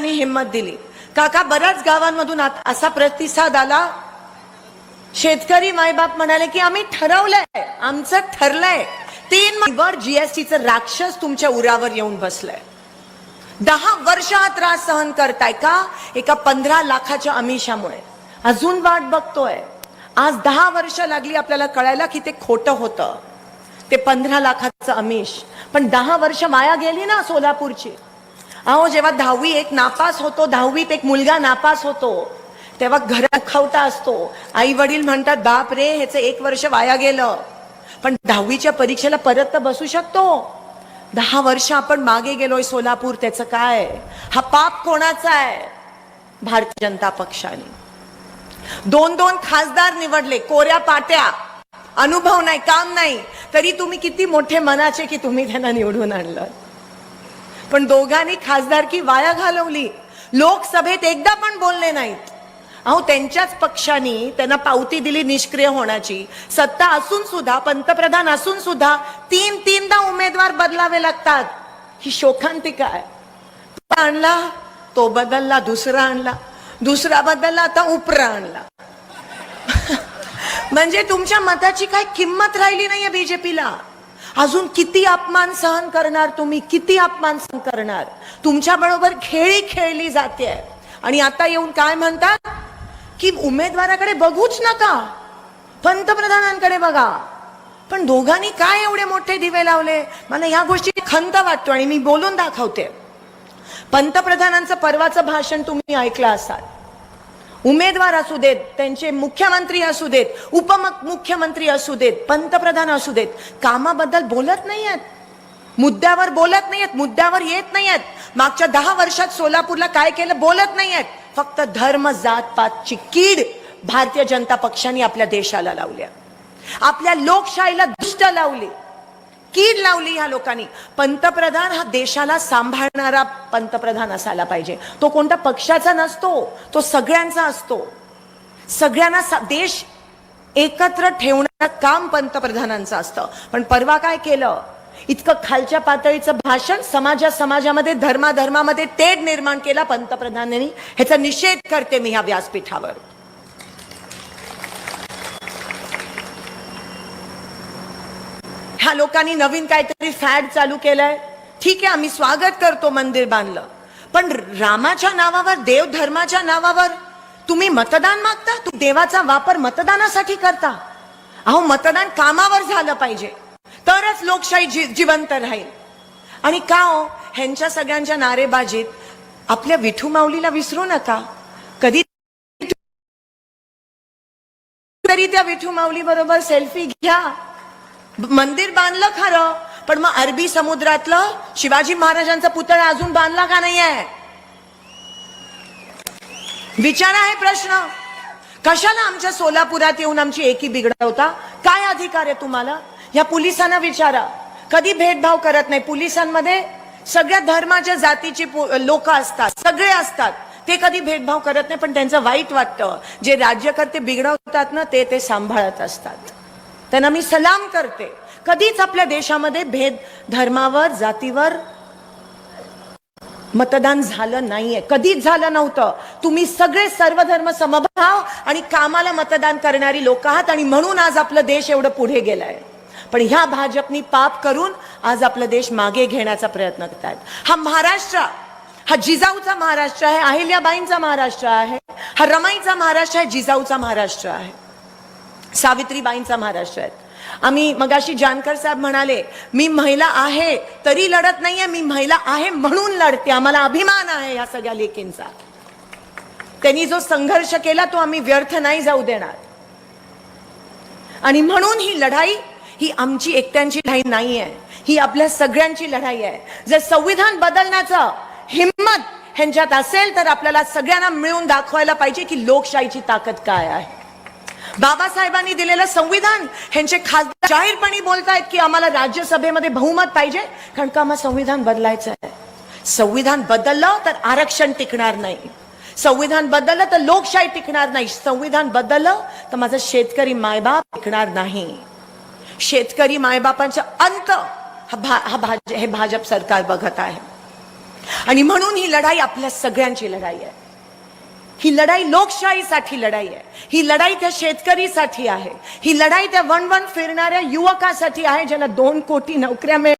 त्यांनी हिंमत दिली. काका बऱ्याच गावांमधून असा प्रतिसाद आला. शेतकरी मायबाप म्हणाले की आम्ही ठरवलंय. आमचं ठरलंय. तीन वर जीएसटीचं राक्षस तुमच्या उरावर येऊन बसलंय. दहा वर्ष हा त्रास सहन करताय का? एका पंधरा लाखाच्या अमिषामुळे. अजून वाट बघतोय. आज दहा वर्ष लागली आपल्याला कळायला की ते खोटं होतं. ते पंधरा लाखाचं अमिष. पण दहा वर्ष माया गेली ना सोलापूरची. अहो जेव्हा दहावी एक नापास होतो दहावीत एक मुलगा नापास होतो तेव्हा घरात दुखावता असतो. आई वडील म्हणतात बाप रे ह्याचं एक वर्ष वाया गेलं. पण दहावीच्या परीक्षेला परत तर बसू शकतो. दहा वर्ष आपण मागे गेलोय सोलापूर त्याचं काय? हा पाप कोणाचा आहे? भारतीय जनता पक्षाने. दोन दोन खासदार निवडले कोऱ्या पाट्या. अनुभव नाही काम नाही. तरी तुम्ही किती मोठे मनाचे की तुम्ही त्यांना निवडून आणलं. पण दोघांनी खासदारकी वाया घालवली. लोकसभेत एकदा पण बोलले नाहीत. अहो त्यांच्याच पक्षाने त्यांना पावती दिली निष्क्रिय होण्याची. सत्ता असून सुद्धा पंतप्रधान असून सुद्धा तीन तीनदा उमेदवार बदलावे लागतात. ही शोकांतिका आहे. तो आणला तो बदलला दुसरा आणला. दुसरा बदलला आता उपरा आणला. म्हणजे तुमच्या मताची काय किंमत राहिली नाहीये बीजेपीला अजून किती अपमान सहन करणार तुम्ही? किती अपमान सहन करणार? तुमच्या बरोबर खेळी खेळली जाते. आणि आता येऊन काय म्हणतात? की उमेदवाराकडे बघूच नका. पंतप्रधानांकडे बघा. पण दोघांनी काय एवढे मोठे दिवे लावले? मला ह्या गोष्टी खंत वाटतो आणि मी बोलून दाखवते. पंतप्रधानांचं परवाचं भाषण तुम्ही ऐकलं असाल. उमेदवार असू देत त्यांचे मुख्यमंत्री असू देत उपमुख्यमंत्री असू देत पंतप्रधान असू देत कामाबद्दल बोलत नाही आहेत. मुद्द्यावर बोलत नाही आहेत मुद्द्यावर येत नाही आहेत. मागच्या दहा वर्षात सोलापूरला काय केलं बोलत नाही आहेत. फक्त धर्म जात पातची कीड भारतीय जनता पक्षाने आपल्या देशाला लावल्या आपल्या लोकशाहीला दुष्ट लावली. कीड लावली ह्या लोकांनी. पंतप्रधान हा देशाला सांभाळणारा पंतप्रधान असायला पाहिजे. तो कोणता पक्षाचा नसतो तो सगळ्यांचा असतो. सगळ्यांना सा- देश एकत्र ठेवणारं काम पंतप्रधानांचं असतं. पण परवा काय केलं? इतकं खालच्या पातळीचं भाषण समाजा समाजामध्ये धर्माधर्मामध्ये तेढ निर्माण केला पंतप्रधानांनी. ह्याचा निषेध करते मी ह्या व्यासपीठावर. ह्या लोकांनी नवीन काहीतरी फॅड चालू केलंय. ठीक आहे आम्ही स्वागत करतो मंदिर बांधलं. पण रामाच्या नावावर देव धर्माच्या नावावर तुम्ही मतदान मागता? तू देवाचा वापर मतदानासाठी करता. अहो मतदान कामावर झालं पाहिजे. तरच लोकशाही जी जिवंत राहील. आणि का हो ह्यांच्या सगळ्यांच्या नारेबाजीत आपल्या विठू माऊलीला विसरू नका. कधी तरी त्या विठू माऊली बरोबर सेल्फी घ्या. मंदिर बांधलं खरं पण मग अरबी समुद्रातलं शिवाजी महाराजांचा पुतळा अजून बांधला का नाही आहे विचार आहे प्रश्न. कशाला आमच्या सोलापुरात येऊन आमची एकी बिघडवता? काय अधिकार आहे तुम्हाला? या पोलिसांना विचारा. कधी भेदभाव करत नाही. पोलिसांमध्ये सगळ्या धर्माच्या जातीची लोक असतात सगळे असतात. ते कधी भेदभाव करत नाही पण त्यांचं वाईट वाटतं. जे राज्यकर्ते बिघडवतात ना ते ते सांभाळत असतात. त्यांना मी सलाम करते. कधीच आपल्या देशामध्ये भेद धर्मावर जातीवर मतदान झालं नाहीये. कधीच झालं नव्हतं. तुम्ही सगळे सर्वधर्म समभाव आणि कामाला मतदान करणारी लोक आहात आणि म्हणून आज आपलं देश एवढं पुढे गेलाय. पण ह्या भाजपनी पाप करून आज आपला देश मागे घेण्याचा प्रयत्न करतायत. हा महाराष्ट्र हा जिजाऊचा महाराष्ट्र आहे अहिल्याबाईंचा महाराष्ट्र आहे हा रमाईचा महाराष्ट्र आहे जिजाऊचा महाराष्ट्र आहे. सावित्रीबाईंचा महाराष्ट्र आहे आम्ही मगाशी जानकर साहेब म्हणाले मी महिला आहे तरी लढत नाहीये मी महिला आहे म्हणून लढते. आम्हाला अभिमान आहे या सगळ्या लेखींचा त्यांनी जो संघर्ष केला तो आम्ही व्यर्थ नाही जाऊ देणार. आणि म्हणून ही लढाई ही आमची एकट्यांची लढाई नाही आहे ही आपल्या सगळ्यांची लढाई आहे. जर संविधान बदलण्याचं हिम्मत ह्यांच्यात असेल तर आपल्याला सगळ्यांना मिळून दाखवायला पाहिजे की लोकशाहीची ताकद काय आहे. बाबासाहेबांनी दिलेलं संविधान. ह्यांचे खासदार जाहीरपणे बोलतायत की आम्हाला राज्यसभेमध्ये बहुमत पाहिजे कारण का आम्हाला संविधान बदलायचं आहे संविधान बदललं तर आरक्षण टिकणार नाही. संविधान बदललं तर लोकशाही टिकणार नाही. संविधान बदललं तर माझा शेतकरी मायबाप टिकणार नाही. शेतकरी मायबापांचा अंत हा भा हा भाज हे भाजप सरकार बघत आहे. आणि म्हणून ही लढाई आपल्या सगळ्यांची लढाई आहे. ही लढाई लोकशाहीसाठी लढाई आहे. ही लढाई त्या शेतकरीसाठी आहे. ही लढाई त्या वन वन फिरणाऱ्या युवकासाठी आहे ज्याला दोन कोटी नोकऱ्या मिळ